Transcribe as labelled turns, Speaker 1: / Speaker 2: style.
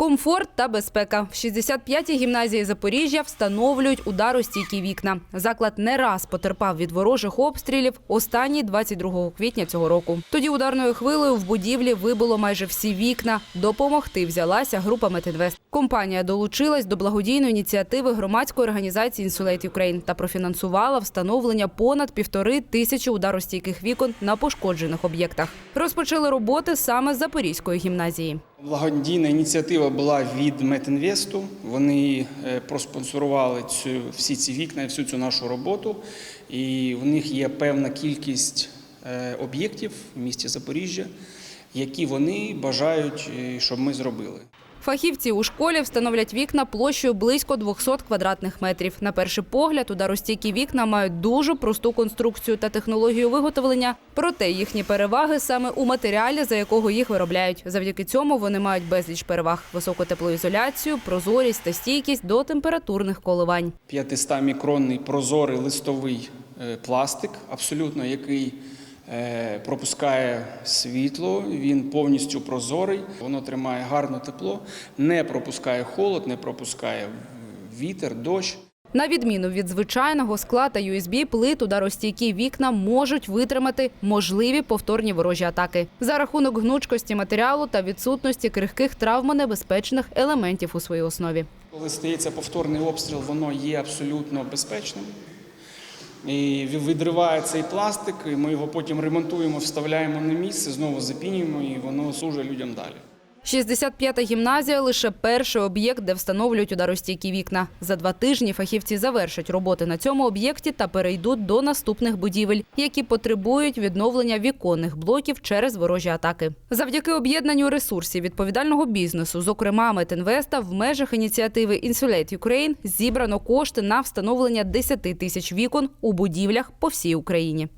Speaker 1: Комфорт та безпека. В 65-й гімназії Запоріжжя встановлюють ударостійкі вікна. Заклад не раз потерпав від ворожих обстрілів. останні 22 квітня цього року. Тоді ударною хвилею в будівлі вибило майже всі вікна. Допомогти взялася група Метинвест. Компанія долучилась до благодійної ініціативи громадської організації Insulate Ukraine та профінансувала встановлення понад півтори тисячі ударостійких вікон на пошкоджених об'єктах. Розпочали роботи саме з Запорізької гімназії.
Speaker 2: Благодійна ініціатива була від Метінвесту. Вони е, проспонсорували цю, всі ці вікна всю цю нашу роботу. І в них є певна кількість е, об'єктів в місті Запоріжжя, які вони бажають, е, щоб ми зробили.
Speaker 1: Фахівці у школі встановлять вікна площею близько 200 квадратних метрів. На перший погляд, ударостійкі вікна мають дуже просту конструкцію та технологію виготовлення. Проте їхні переваги саме у матеріалі, за якого їх виробляють. Завдяки цьому вони мають безліч переваг: високу теплоізоляцію, прозорість та стійкість до температурних коливань.
Speaker 2: 500-мікронний прозорий листовий е, пластик, абсолютно який пропускає світло, він повністю прозорий, воно тримає гарне тепло, не пропускає холод, не пропускає вітер, дощ.
Speaker 1: На відміну від звичайного скла та USB, плит ударостійкі вікна можуть витримати можливі повторні ворожі атаки за рахунок гнучкості матеріалу та відсутності крихких травмонебезпечних елементів у своїй основі.
Speaker 2: Коли стається повторний обстріл, воно є абсолютно безпечним. І відриває цей пластик, і ми його потім ремонтуємо, вставляємо на місце, знову запінюємо, і воно служить людям далі.
Speaker 1: 65-та гімназія лише перший об'єкт, де встановлюють ударостійкі вікна. За два тижні фахівці завершать роботи на цьому об'єкті та перейдуть до наступних будівель, які потребують відновлення віконних блоків через ворожі атаки. Завдяки об'єднанню ресурсів відповідального бізнесу, зокрема Метінвеста, в межах ініціативи Insulate Ukraine зібрано кошти на встановлення 10 тисяч вікон у будівлях по всій Україні.